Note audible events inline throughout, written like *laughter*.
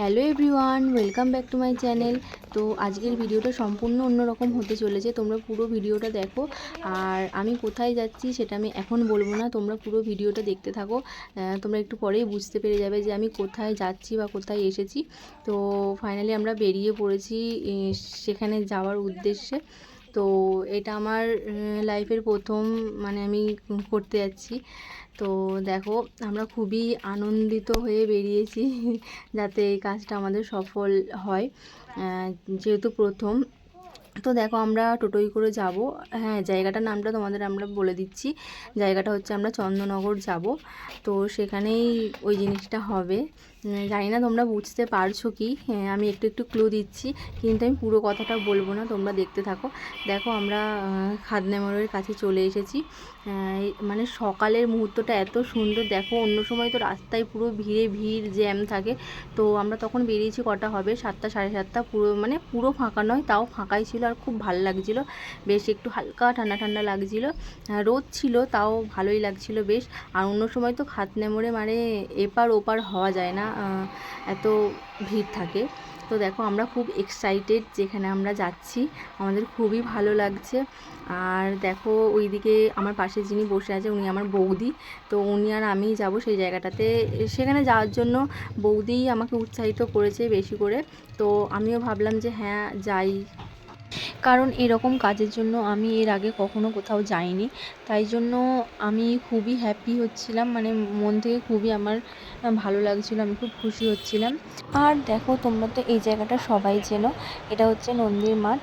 Hello everyone, welcome back to my channel. তো আজকের ভিডিওটা সম্পূর্ণ অন্যরকম হতে চলেছে, তোমরা পুরো ভিডিওটা দেখো। আর আমি কোথায় যাচ্ছি সেটা আমি এখন বলব না, তোমরা পুরো ভিডিওটা দেখতে থাকো। তোমরা একটু পরেই বুঝতে পেরে যাবে যে আমি কোথায় যাচ্ছি বা কোথায় এসেছি। তো ফাইনালি আমরা বেরিয়ে পড়েছি সেখানে যাওয়ার উদ্দেশ্যে। তো এটা আমার লাইফের প্রথম মানে আমি করতে যাচ্ছি। তো দেখো, আমরা খুবই আনন্দিত হয়ে বেরিয়েছি, *laughs* যাতে এই কাজটা আমাদের সফল হয়। যেহেতু প্রথম তো দেখো আমরা টোটোই করে যাব। হ্যাঁ জায়গাটার নামটা তোমাদের আমরা বলে দিচ্ছি। জায়গাটা হচ্ছে আমরা চন্দননগর যাব। তো সেখানেই ওই জিনিসটা হবে। জানি না তোমরা বুঝতে পারছ কি? হ্যাঁ, আমি একটু একটু ক্লু দিচ্ছি। কিন্তু আমি পুরো কথাটা বলব না তোমরা দেখতে থাকো। দেখো আমরা আহ, মোড়ের কাছে চলে এসেছি। মানে সকালের মুহূর্তটা এত সুন্দর। দেখো অন্য সময় তো রাস্তায় পুরো ভিড়ে ভিড় জ্যাম থাকে। তো আমরা তখন বেরিয়েছি কটা হবে? সাতটা সাড়ে সাতটা। পুরো মানে পুরো ফাঁকা নয় তাও ফাঁকাই ছিল। আর খুব ভালো লাগছিল। বেশ একটু হালকা ঠান্ডা ঠান্ডা লাগছিল। রোদ ছিল, তাও ভালোই লাগছিল বেশ। আর অন্য সময় তো খাতনা মোড়ে মানে এপার ওপার হওয়া যায় না এত ভিড় থাকে। তো দেখো, আমরা খুব এক্সাইটেড যেখানে আমরা যাচ্ছি। আমাদের খুবই ভালো লাগছে। আর দেখো, ওইদিকে আমার পাশে যিনি বসে আছে, উনি আমার বৌদি। তো উনি আর আমি যাব সেই জায়গাটাতে। সেখানে যাওয়ার জন্য বৌদিই আমাকে উৎসাহিত করেছে বেশি করে। তো আমিও ভাবলাম যে হ্যাঁ যাই। কারণ এরকম কাজের জন্য আমি এর আগে কখনো কোথাও যাইনি। তাই জন্য আমি খুবই হ্যাপি হচ্ছিলাম মানে মন থেকে খুবই আমার ভালো লাগছিল, আমি খুব খুশি হচ্ছিলাম। আর দেখো, তোমরা তো এই জায়গাটা সবাই চেনো, এটা হচ্ছে নন্দীর মাঠ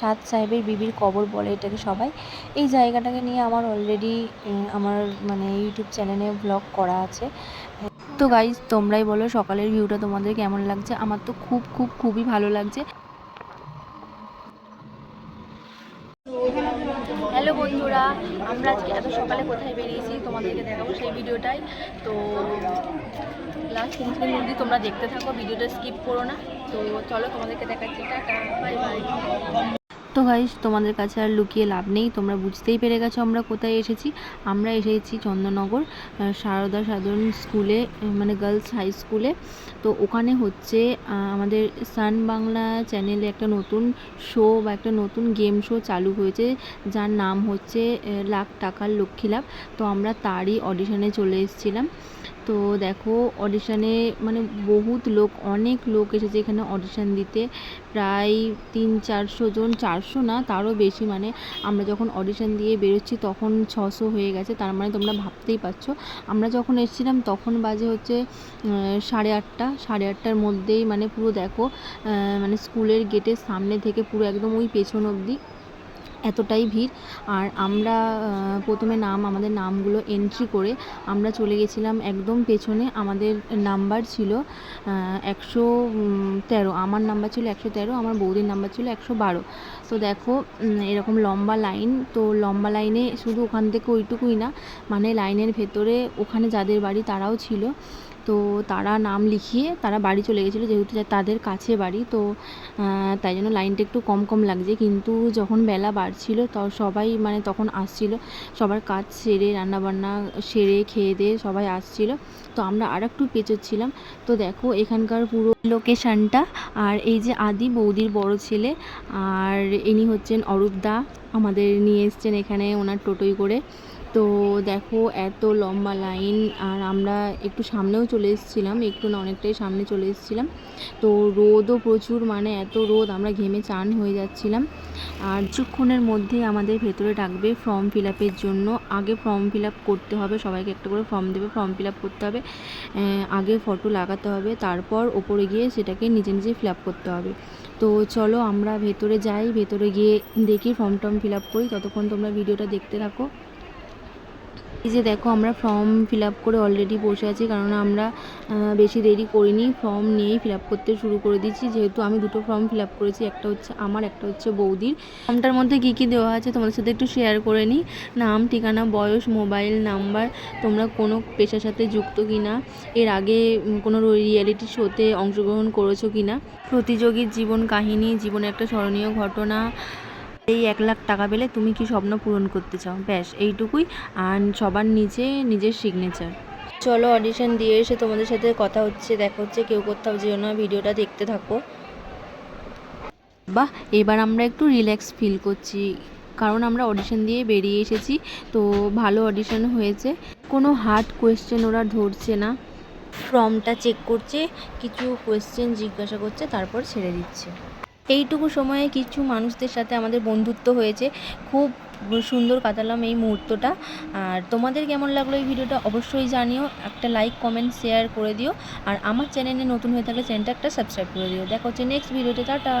সাত সাহেবের বিবির কবর বলে এটাকে সবাই। এই জায়গাটাকে নিয়ে আমার অলরেডি আমার মানে ইউটিউব চ্যানেলে ব্লগ করা আছে। তো গাইজ তোমরাই বলো সকালের ভিউটা তোমাদের কেমন লাগছে? আমার তো খুব খুব, খুবই ভালো লাগছে হ্যালো বন্ধুরা আমরা আজকে এত সকালে কোথায় বেরিয়েছি তোমাদেরকে দেখাবো সেই ভিডিওটাই। তো লাস্ট তিন অবধি তোমরা দেখতে থাকো, ভিডিওটা স্কিপ করো না। তো চলো তোমাদেরকে দেখাচ্ছি, টাটা বাই বাই তো গাইস তোমাদের কাছে আর লুকিয়ে লাভ নেই। তোমরা বুঝতেই পেরে গেছো আমরা কোথায় এসেছি। আমরা এসেছি চন্দননগর সারদা সাধারণ স্কুলে মানে গার্লস হাই স্কুলে তো ওখানে হচ্ছে আমাদের সান বাংলা চ্যানেলে একটা নতুন শো বা একটা নতুন গেম শো চালু হয়েছে, যার নাম হচ্ছে লাখ টাকার লক্ষ্মী লাভ। তো আমরা তারই অডিশনে চলে এসেছিলাম। তো দেখো অডিশনে মানে বহুত লোক, অনেক লোক এসেছে এখানে অডিশান দিতে। প্রায় তিন চারশো জন, চারশো না, তারও বেশি মানে। আমরা যখন অডিশান দিয়ে বেরোচ্ছি তখন ছশো হয়ে গেছে, তার মানে তোমরা ভাবতেই পারছ। আমরা যখন এসেছিলাম তখন বাজে হচ্ছে সাড়ে আটটা, সাড়ে আটটার মধ্যেই মানে পুরো দেখো মানে স্কুলের গেটের সামনে থেকে পুরো একদম ওই পেছন অবধি এতটাই ভিড়। আর আমরা প্রথমে নাম, আমাদের নামগুলো এন্ট্রি করে আমরা চলে গেছিলাম একদম পেছনে। আমাদের নাম্বার ছিল একশো তেরো। আমার নাম্বার ছিল একশো তেরো, আমার বৌদির নাম্বার ছিল একশো বারো। তো দেখো এরকম লম্বা লাইন তো লম্বা লাইনে শুধু ওখান থেকে ওইটুকুই না মানে লাইনের ভেতরে ওখানে যাদের বাড়ি তারাও ছিল। তো তারা নাম লিখিয়ে তারা বাড়ি চলে গেছিল, যেহেতু তাদের কাছে বাড়ি, তো তাই জন্য লাইনটা একটু কম কম লাগছে। কিন্তু যখন বেলা বাড়ছিল, তো সবাই মানে তখন আসছিল, সবার কাজ সেরে, রান্নাবান্না সেরে, খেয়ে দিয়ে সবাই আসছিল। তো আমরা আর একটু পেঁচোচ্ছিলাম তো দেখো, এখানকার পুরো লোকেশানটা আর এই যে আদি বৌদির বড় ছেলে, আর ইনি হচ্ছেন অরূপ দা, আমাদের নিয়ে এসছেন এখানে ওনার টোটোই করে। তো দেখো, এত লম্বা লাইন আর আমরা একটু সামনেও চলে এসেছিলাম, একটু না অনেকটাই সামনে চলে এসেছিলাম। তো রোদও প্রচুর মানে এত রোদ, আমরা ঘেমে চান হয়ে যাচ্ছিলাম। আর কিছুক্ষণের মধ্যে আমাদের ভেতরে ডাকবে ফর্ম ফিল আপের জন্য। আগে ফর্ম ফিল আপ করতে হবে, সবাইকে একটা করে ফর্ম দেবে, ফর্ম ফিল আপ করতে হবে। আগে ফটো লাগাতে হবে, তারপর ওপরে গিয়ে সেটাকে নিজে নিজে ফিল আপ করতে হবে। তো চলো আমরা ভেতরে যাই, ভেতরে গিয়ে দেখি ফর্ম টর্ম ফিল আপ করি। ততক্ষণ তোমরা ভিডিওটা দেখতে থাকো। এই যে দেখো, আমরা ফর্ম ফিল আপ করে অলরেডি বসে আছি, কারণ আমরা বেশি দেরি করিনি। ফর্ম নিয়েই ফিল আপ করতে শুরু করে দিয়েছি। যেহেতু আমি দুটো ফর্ম ফিল আপ করেছি, একটা হচ্ছে আমার, একটা হচ্ছে বৌদির। ফর্মটার মধ্যে কী কী দেওয়া আছে তোমাদের সাথে একটু শেয়ার করে নিই। নাম, ঠিকানা, বয়স মোবাইল নাম্বার তোমরা কোনো পেশার সাথে যুক্ত কি না এর আগে কোনো রিয়েলিটি শোতে অংশগ্রহণ করেছ কি না প্রতিযোগীর জীবন কাহিনী, জীবনে একটা স্মরণীয় ঘটনা এই এক লাখ টাকা পেলে তুমি কি স্বপ্ন পূরণ করতে চাও? ব্যাস, এইটুকুই। আর সবার নিচে নিজের সিগনেচার চলো অডিশন দিয়ে এসে তোমাদের সাথে কথা হচ্ছে, দেখা হচ্ছে, কেউ কোথাও যেও না, ভিডিওটা দেখতে থাকো। বাহ, এবার আমরা একটু রিল্যাক্স ফিল করছি, কারণ আমরা অডিশন দিয়ে বেরিয়ে এসেছি, তো ভালো অডিশন হয়েছে। কোনো হার্ড কোয়েশ্চেন ওরা ধরছে না। ফর্মটা চেক করছে, কিছু কোয়েশ্চেন জিজ্ঞাসা করছে, তারপর ছেড়ে দিচ্ছে। এইটুকু সময়ে কিছু মানুষদের সাথে আমাদের বন্ধুত্ব হয়েছে। খুব সুন্দর কাটালাম এই মুহূর্তটা। আর তোমাদের কেমন লাগল এই ভিডিওটা অবশ্যই জানিও। একটা লাইক কমেন্ট শেয়ার করে দিও। আর আমার চ্যানেলে নতুন হয়ে থাকলে চ্যানেলটা একটা সাবস্ক্রাইব করে দিও। দেখো হচ্ছে নেক্সট ভিডিওতে টাটা!